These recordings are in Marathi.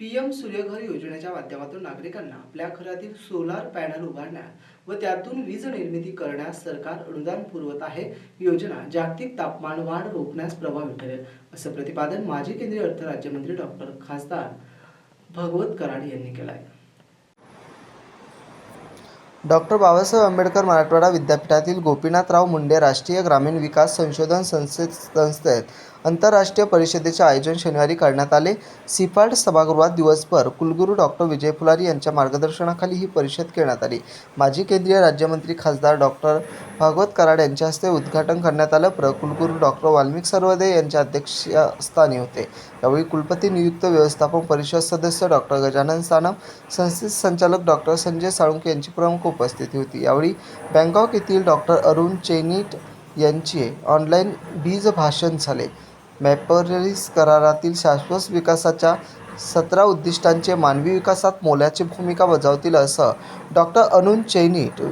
पीएम सूर्यघर योजनेच्या माध्यमातून नागरिकांना आपल्या घरातील सोलार पॅनल उभारण्यास व त्यातून वीज निर्मिती करण्यास सरकार अनुदान पुरवत आहे योजना जागतिक तापमान वाढ रोखण्यास प्रभावी ठरेल असं प्रतिपादन माजी केंद्रीय अर्थ राज्यमंत्री डॉक्टर खासदार भगवत कराड यांनी केलं आहे डॉक्टर बाबासाहेब आंबेडकर मराठवाडा विद्यापीठातील गोपीनाथराव मुंडे राष्ट्रीय ग्रामीण विकास संशोधन संस्थेत संस्थेत आंतरराष्ट्रीय परिषदेचे आयोजन शनिवारी करण्यात आले. सिफाल्ट सभागृहात दिवसभर कुलगुरू डॉक्टर विजय फुलारी यांच्या मार्गदर्शनाखाली ही परिषद घेण्यात आली. माजी केंद्रीय राज्यमंत्री खासदार डॉक्टर भागवत कराड यांच्या हस्ते उद्घाटन करण्यात आलं. प्र. कुलगुरू डॉक्टर वाल्मिक सर्वदे यांच्या अध्यक्षस्थानी होते. यावेळी कुलपती नियुक्त व्यवस्थापन परिषद सदस्य डॉक्टर गजानन सानम संस्थित संचालक डॉक्टर संजय साळुंके यांची प्रमुख उपस्थिती होती. यावेळी बँकॉक येथील डॉक्टर अरुण चेनीट यांचे ऑनलाईन बीज भाषण झाले. मॅपरिस करारातील शाश्वत विकासाच्या सतरा उद्दिष्टांचे मानवी विकासात मोलाची भूमिका बजावतील असं डॉक्टर अनुन चैनीट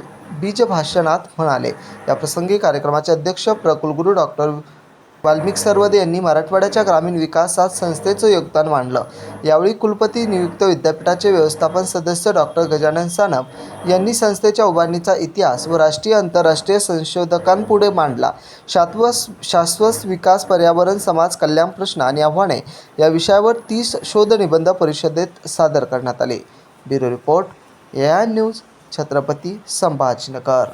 बीज भाषणात म्हणाले याप्रसंगी कार्यक्रमाचे अध्यक्ष प्रकुलगुरू डॉक्टर वाल्मिक सर्वदे यांनी मराठवाड्याच्या ग्रामीण विकासात संस्थेचं योगदान मांडलं. यावेळी कुलपती नियुक्त विद्यापीठाचे व्यवस्थापन सदस्य डॉक्टर गजानन सानप यांनी संस्थेच्या उभारणीचा इतिहास व राष्ट्रीय आंतरराष्ट्रीय संशोधकांपुढे मांडला. शाश्वत शाश्वत विकास पर्यावरण समाज कल्याण प्रश्न आणि आव्हाने या विषयावर तीस शोधनिबंध परिषदेत सादर करण्यात आले. Bureau report A I news Chhatrapati Sambhajinagar.